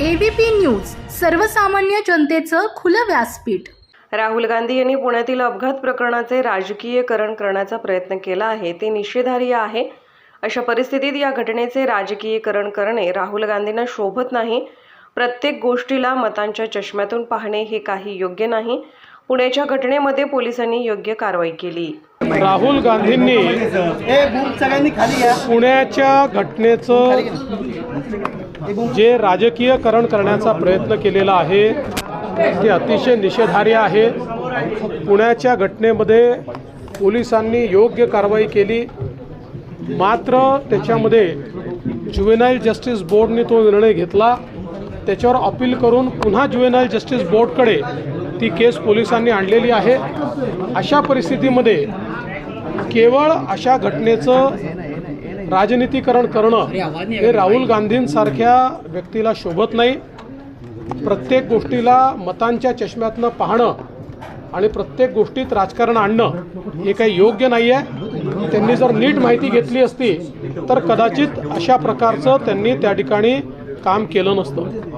ABP news सर्वसामान्य जनतेचं खुलं व्यासपीठ. राहुल गांधी यांनी पुण्यातील अपघात प्रकरणाचे राजकीयकरण करण्याचा प्रयत्न केला आहे ते निषेधार्ह आहे. अशा परिस्थितीत या घटनेचे राजकीयकरण करणे राहुल गांधींना शोभत नाही. प्रत्येक गोष्टीला मतांच्या चष्म्यातून पाहणे हे काही योग्य नाही. पुण्याच्या घटनेमध्ये पोलिसांनी योग्य कारवाई केली. राहुल गांधींनी पुण्याच्या घटनेचं जे राजकीयकरण करण्याचा प्रयत्न केलेला आहे ते अतिशय निषेधार्ह आहे. पुण्याच्या घटनेमध्ये पोलिसांनी योग्य कारवाई केली. मात्र त्याच्यामध्ये ज्युएनाईल जस्टिस बोर्डने तो निर्णय घेतला. त्याच्यावर अपील करून पुन्हा ज्युएनाईल जस्टिस बोर्डकडे ती केस पोलिसांनी आणलेली आहे. अशा परिस्थितीमध्ये केवळ अशा घटनेचं राजनीतीकरण करणं हे राहुल गांधींसारख्या व्यक्तीला शोभत नाही. प्रत्येक गोष्टीला मतांच्या चष्म्यातनं पाहणं आणि प्रत्येक गोष्टीत राजकारण आणणं हे काही योग्य नाही आहे त्यांनी जर नीट माहिती घेतली असती तर कदाचित अशा प्रकारचं त्यांनी त्या ठिकाणी काम केलं नसतं.